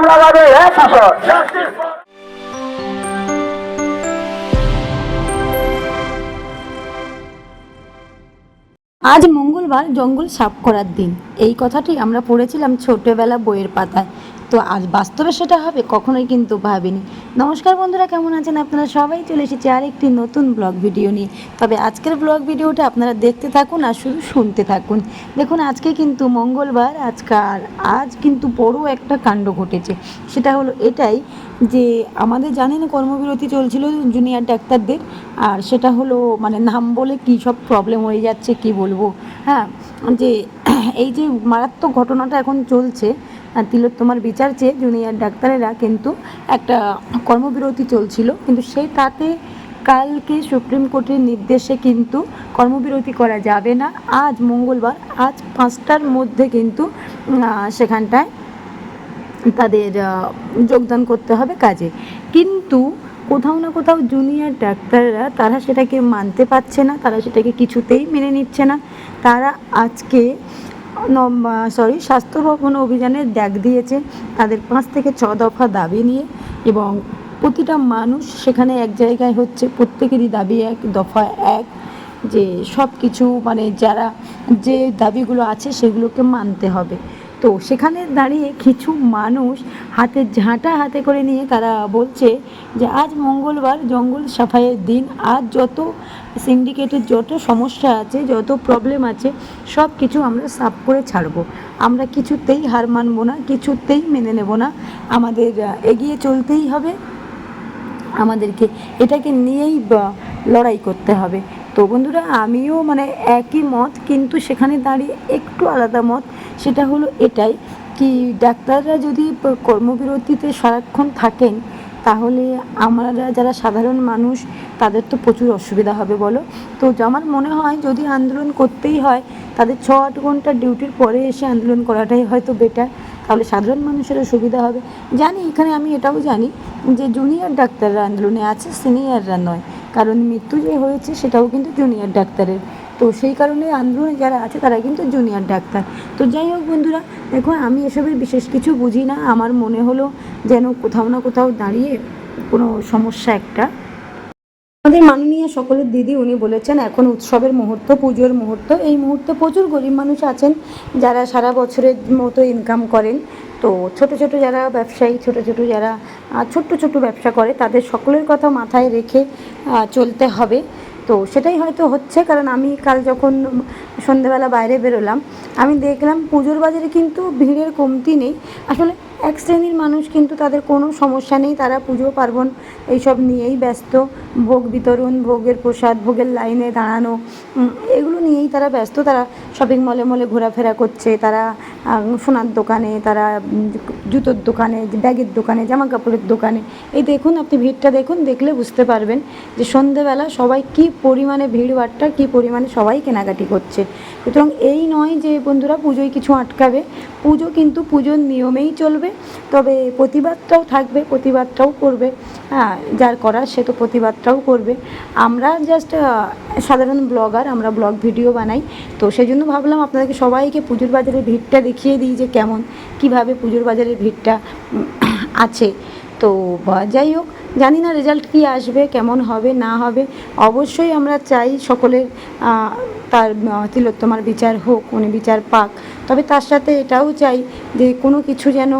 আমরা লাগাবে এক শাসক। আজ মঙ্গলবার জঙ্গল সাফ করার দিন। এই কথাটি আমরা পড়েছিলাম ছোটবেলা বইয়ের পাতায়। তো আজ বাস্তবে সেটা হবে, কখনোই কিন্তু ভাবিনি। নমস্কার বন্ধুরা, কেমন আছেন আপনারা সবাই? চলে এসেছি আর একটি নতুন ব্লগ ভিডিও নিয়ে। তবে আজকের ব্লগ ভিডিওটা আপনারা দেখতে থাকুন আর শুধু শুনতে থাকুন। দেখুন, আজকে কিন্তু মঙ্গলবার আজকাল আজ কিন্তু বড় একটা কাণ্ড ঘটেছে। সেটা হলো এটাই যে আমাদের জানেন কর্মবিরতি চলছিল জুনিয়র ডাক্তারদের, আর সেটা হলো মানে নাম বলে কী সব প্রবলেম হয়ে যাচ্ছে কি বলব? হ্যাঁ যে এই যে মারাত্মক ঘটনাটা এখন চলছে তিলোত্তমার বিচার চেয়ে জুনিয়র ডাক্তারেরা কিন্তু একটা কর্মবিরতি চলছিল। কিন্তু সেই তাতে কালকে সুপ্রিম কোর্টের নির্দেশে কিন্তু কর্মবিরতি করা যাবে না। আজ মঙ্গলবার, আজ পাঁচটার মধ্যে কিন্তু সেখানটায় তাদের যোগদান করতে হবে কাজে। কিন্তু কোথাও না কোথাও জুনিয়র ডাক্তাররা, তারা সেটাকে মানতে পারছে না, তারা সেটাকে কিছুতেই মেনে নিচ্ছে না। তারা আজকে সরি স্বাস্থ্য ভবন অভিযানে দেখ দিয়েছে তাদের পাঁচ থেকে ছ দফা দাবি নিয়ে এবং প্রতিটা মানুষ সেখানে এক জায়গায় হচ্ছে, প্রত্যেকেরই দাবি এক, দফা এক, যে সব কিছু মানে যারা যে দাবিগুলো আছে সেগুলোকে মানতে হবে। তো সেখানে দাঁড়িয়ে কিছু মানুষ হাতে ঝাঁটা হাতে করে নিয়ে তারা বলছে যে, আজ মঙ্গলবার জঙ্গল সাফাইয়ের দিন। আজ যত সিন্ডিকেটের যত সমস্যা আছে, যত প্রবলেম আছে সব কিছু আমরা সাফ করে ছাড়বো। আমরা কিছুতেই হার মানব না, কিছুতেই মেনে নেব না। আমাদের এগিয়ে চলতেই হবে। আমাদেরকে এটাকে নিয়েই লড়াই করতে হবে। তো বন্ধুরা, আমিও মানে একই মত, কিন্তু সেখানে দাঁড়িয়ে একটু আলাদা মত। সেটা হলো এটাই কি ডাক্তাররা যদি কর্মবিরতিতে সারাক্ষণ থাকেন, তাহলে আমরা যারা সাধারণ মানুষ, তাদের তো প্রচুর অসুবিধা হবে, বলো। তো আমার মনে হয় যদি আন্দোলন করতেই হয়, তাদের ছ আট ঘণ্টা ডিউটির পরে এসে আন্দোলন করাটাই হয়তো বেটার তাহলে সাধারণ মানুষেরও সুবিধা হবে। জানি, এখানে আমি এটাও জানি যে জুনিয়র ডাক্তাররা আন্দোলনে আছে সিনিয়ররা নয়। কারণ মৃত্যু যে হয়েছে সেটাও কিন্তু জুনিয়র ডাক্তারের। তো সেই কারণে আন্দোলনে যারা আছে, তারা কিন্তু জুনিয়র ডাক্তার। তো যাই হোক বন্ধুরা, দেখো আমি এসবের বিশেষ কিছু বুঝি না। আমার মনে হলো যেন কোথাও না কোথাও দাঁড়িয়ে কোনো সমস্যা একটা। আমাদের মাননীয় সকলের দিদি উনি বলেছেন, এখন উৎসবের মুহূর্ত, পুজোর মুহূর্ত। এই মুহূর্তে প্রচুর গরিব মানুষ আছেন যারা সারা বছরের মতো ইনকাম করেন। তো ছোট ছোট যারা ব্যবসায়ী, ছোট ছোট যারা ছোট্ট ছোট ব্যবসা করে, তাদের সকলের কথা মাথায় রেখে চলতে হবে। তো সেটাই হয়তো হচ্ছে, কারণ আমি কাল যখন সন্ধেবেলা বাইরে বেরোলাম, আমি দেখলাম পুজোর বাজারে কিন্তু ভিড়ের কমতি নেই। আসলে এক শ্রেণির মানুষ কিন্তু তাদের কোনো সমস্যা নেই, তারা পুজো পার্বণ এইসব নিয়েই ব্যস্ত। ভোগ বিতরণ, ভোগের প্রসাদ, ভোগের লাইনে দাঁড়ানো এগুলো নিয়েই তারা ব্যস্ত। তারা শপিং মলে মলে ঘোরাফেরা করছে, তারা সোনার দোকানে, তারা জুতোর দোকানে, ব্যাগের দোকানে জামা কাপড়ের দোকানে। এই দেখুন, আপনি ভিড়টা দেখুন, দেখলে বুঝতে পারবেন যে সন্ধেবেলা সবাই কি পরিমাণে ভিড়ভাট্টা কি পরিমাণে সবাই কেনাকাটি করছে। সুতরাং এই নয় যে বন্ধুরা, পুজোয় কিছু আটকাবে। পুজো কিন্তু পুজোর নিয়মেই চলবে। তবে প্রতিবাদটাও থাকবে, প্রতিবাদটাও করবে। হ্যাঁ যার করার সে তো প্রতিবাদটাও করবে। আমরা জাস্ট সাধারণ ব্লগার আমরা ব্লগ ভিডিও বানাই। তো সেই জন্য ভাবলাম আপনাদেরকে সবাইকে পুজোর বাজারের ভিড়টা দেখিয়ে দিই যে কেমন, কীভাবে পুজোর বাজারের ভিড়টা আছে। তো যাই হোক জানি না রেজাল্ট কী আসবে, কেমন হবে, না হবে। অবশ্যই আমরা চাই সকলের তার তিলোত্তমার বিচার হোক, উনি বিচার পাক। তবে তার সাথে এটাও চাই যে কোনো কিছু যেন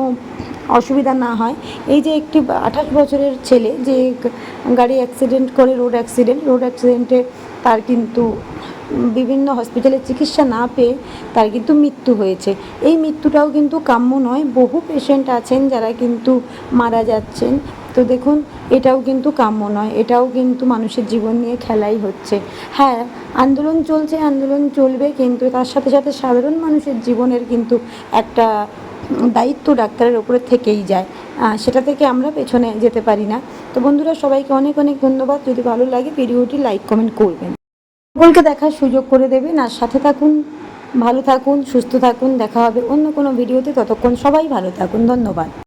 অসুবিধা না হয়। এই যে একটি আঠাশ বছরের ছেলে যে গাড়ি অ্যাক্সিডেন্ট করে রোড অ্যাক্সিডেন্ট রোড অ্যাক্সিডেন্টে তার কিন্তু বিভিন্ন হসপিটালে চিকিৎসা না পেয়ে তার কিন্তু মৃত্যু হয়েছে। এই মৃত্যুটাও কিন্তু কাম্য নয়। বহু পেশেন্ট আছেন যারা কিন্তু মারা যাচ্ছেন। তো দেখুন, এটাও কিন্তু কাম্য নয়, এটাও কিন্তু মানুষের জীবন নিয়ে খেলাই হচ্ছে। হ্যাঁ আন্দোলন চলছে, আন্দোলন চলবে, কিন্তু তার সাথে সাথে সাধারণ মানুষের জীবনের কিন্তু একটা দায়িত্ব ডাক্তারের ওপরে থেকেই যায়। সেটা থেকে আমরা পেছনে যেতে পারি না। তো বন্ধুরা, সবাইকে অনেক অনেক ধন্যবাদ। যদি ভালো লাগে ভিডিওটি লাইক, কমেন্ট করবেন। সকলকে দেখার সুযোগ করে দেবেন, আর সাথে থাকুন, ভালো থাকুন, সুস্থ থাকুন। দেখা হবে অন্য কোনো ভিডিওতে। ততক্ষণ সবাই ভালো থাকুন। ধন্যবাদ।